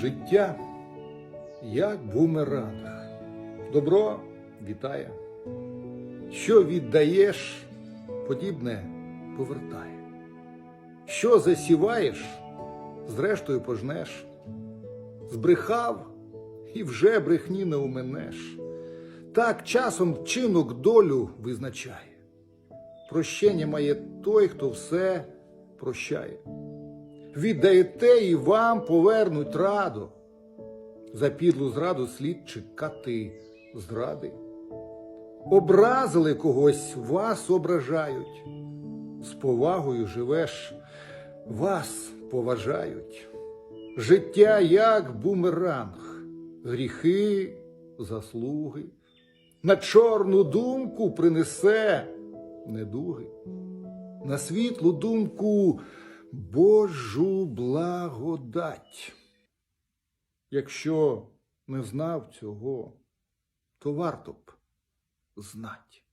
Життя як бумеранг. Добро вітає. Що віддаєш, подібне повертає. Що засіваєш, зрештою пожнеш. Збрехав і вже брехні не уменеш. Так часом чинок долю визначає. Прощення має той, хто все прощає. Віддаєте і вам повернуть раду. За підлу зраду слід чекати зради. Образили когось, вас ображають. З повагою живеш, вас поважають. Життя як бумеранг, гріхи, заслуги. На чорну думку принесе недуги, на світлу думку Божу благодать. Якщо не знав цього, то варто б знать.